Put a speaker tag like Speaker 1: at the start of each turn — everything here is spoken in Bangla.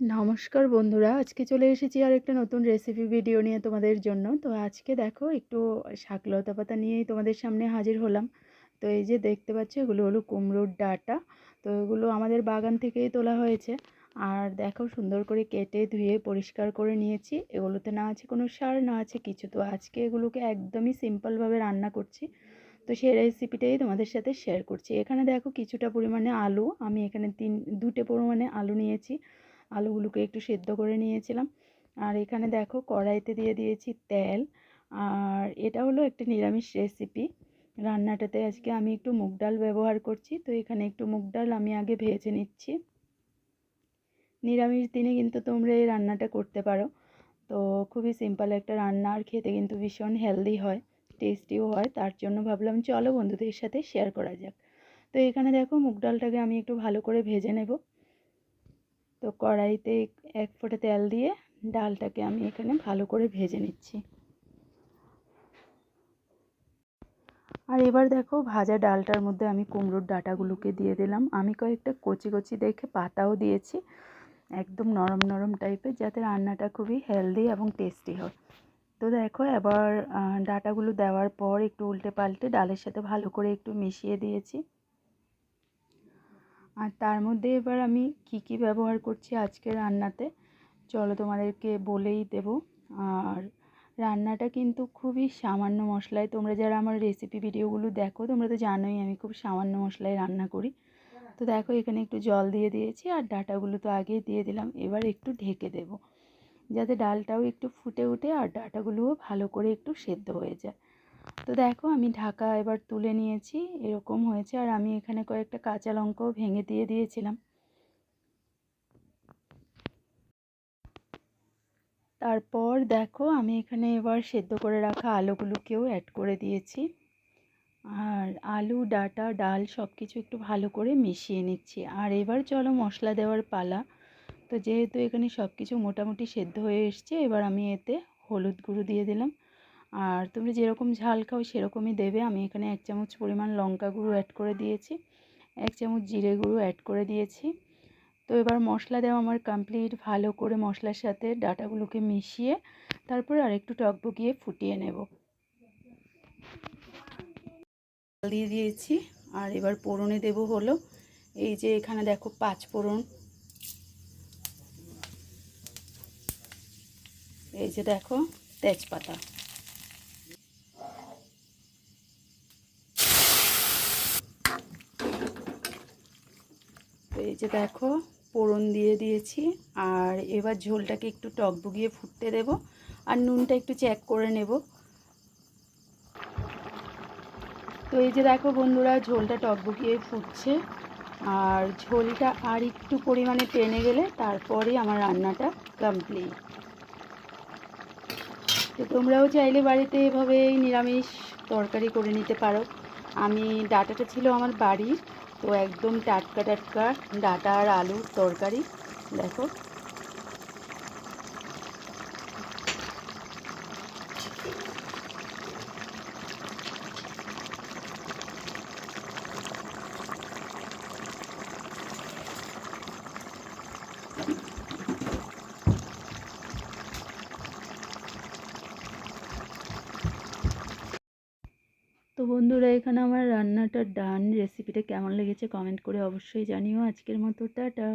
Speaker 1: নমস্কার বন্ধুরা, আজকে চলে এসেছি আর একটা নতুন রেসিপি ভিডিও নিয়ে তোমাদের জন্য। তো আজকে দেখো একটু শাকলতা পাতা নিয়েই তোমাদের সামনে হাজির হলাম। তো এই যে দেখতে পাচ্ছ, এগুলো হলো কুমড়োর ডাটা। তো এগুলো আমাদের বাগান থেকেই তোলা হয়েছে। আর দেখো সুন্দর করে কেটে ধুয়ে পরিষ্কার করে নিয়েছি। এগুলোতে না আছে কোনো সার, না আছে কিছু। তো আজকে এগুলোকে একদমই সিম্পলভাবে রান্না করছি। তো সেই রেসিপিটাই তোমাদের সাথে শেয়ার করছি। এখানে দেখো কিছুটা পরিমাণে আলু। আমি এখানে তিন, দুটো পরিমাণে আলু নিয়েছি। আলুগুলোকে একটু সেদ্ধ করে নিয়েছিলাম। আর এখানে দেখো কড়াইতে দিয়ে দিয়েছি তেল। আর এটা হলো একটা নিরামিষ রেসিপি রান্নাটাতে আজকে আমি একটু মুগ ডাল ব্যবহার করছি। তো এখানে একটু মুগ ডাল আমি আগে ভেজে নিচ্ছি। নিরামিষ দিনে কিন্তু তোমরা এই রান্নাটা করতে পারো। তো খুবই সিম্পল একটা রান্না আর খেতে কিন্তু ভীষণ হেলদি হয় টেস্টিও হয়। তার জন্য ভাবলাম চলো বন্ধুদের সাথে শেয়ার করা যাক। তো এখানে দেখো মুগ ডালটাকে আমি একটু ভালো করে ভেজে নেব। তো কড়াইতে এক ফোঁটা তেল দিয়ে ডালটাকে আমি এখানে ভালো করে ভেজে নিচ্ছি। আর এবার দেখো ভাজা ডালটার মধ্যে আমি কুমড়োর ডাটাগুলোকে দিয়ে দিলাম। আমি কয়েকটা কচি কচি দেখে পাতাও দিয়েছি, একদম নরম নরম টাইপের, যাতে রান্নাটা খুবই হেলদি এবং টেস্টি হয়। তো দেখো এবার ডাটাগুলো দেওয়ার পর একটু উল্টে পাল্টে ডালের সাথে ভালো করে একটু মিশিয়ে দিয়েছি। আর তার মধ্যে এবার আমি কি কি ব্যবহার করছি আজকে রান্নাতে, চলো তোমাদেরকে বলেই দেব। আর রান্নাটা কিন্তু খুবই সামান্য মশলায়, তোমরা যারা আমার রেসিপি ভিডিওগুলো দেখো, তোমরা তো জানোই আমি খুব সামান্য মশলায় রান্না করি। তো দেখো, এখানে একটু জল দিয়ে দিয়েছি আর ডাটাগুলো তো আগেই দিয়ে দিলাম, এবার একটু ঢেকে দেব। যাতে ডালটাও একটু ফুটে উঠে আর ডাটাগুলোও ভালো করে একটু সেদ্ধ হয়ে যায়। তো দেখো আমি ঢাকা এবার তুলে নিয়েছি, এরকম হয়েছে। আর আমি এখানে কয়েকটা কাঁচা লঙ্কাও ভেঙে দিয়ে দিয়েছিলাম। তারপর দেখো আমি এখানে এবার সেদ্ধ করে রাখা আলুগুলোকেও অ্যাড করে দিয়েছি। আর আলু, ডাটা, ডাল সব কিছু একটু ভালো করে মিশিয়ে নিচ্ছি। আর এবার চলো মশলা দেওয়ার পালা। তো যেহেতু এখানে সব কিছু মোটামুটি সেদ্ধ হয়ে এসছে, এবার আমি এতে হলুদ গুঁড়ো দিয়ে দিলাম। আর তুমি যেরকম ঝাল খাও সেরকমই দেবে। আমি এখানে এক চামচ পরিমাণ লঙ্কা গুঁড়ো অ্যাড করে দিয়েছি। এক চামচ জিরে গুঁড়ো অ্যাড করে দিয়েছি। তো এবার মশলা দেওয়া আমার কমপ্লিট ভালো করে মশলার সাথে ডাটাগুলোকে মিশিয়ে তারপর আরেকটু টকবগিয়ে ফুটিয়ে নেব। দিয়ে দিয়েছি। আর এবার পোড়নে দেব হলো। এই যে এখানে দেখো পাঁচ ফোড়ন। এই যে দেখো তেজপাতা। এই যে দেখো পোড়ন দিয়ে দিয়েছি। আর এবার ঝোলটাকে একটু টক বুগিয়ে ফুটতে দেব। আর নুনটা একটু চেক করে নেব। তো এই যে দেখো বন্ধুরা, ঝোলটা টক বুগিয়ে ফুটছে। আর ঝোলটা আর একটু পরিমাণে টেনে গেলে তারপরে আমার রান্নাটা কমপ্লিট তো তোমরাও চাইলে বাড়িতে এভাবে নিরামিষ তরকারি করে নিতে পারো। আমি ডাটাটা ছিল আমার বাড়ির। তো একদম টাটকা টাটকা ডাটা আর আলুর তরকারি। দেখো। বন্ধুরা, এখানে আমার রান্নাটা ডান রেসিপিটা কেমন লেগেছে কমেন্ট করে অবশ্যই জানিও। আজকের মতো, টাটা।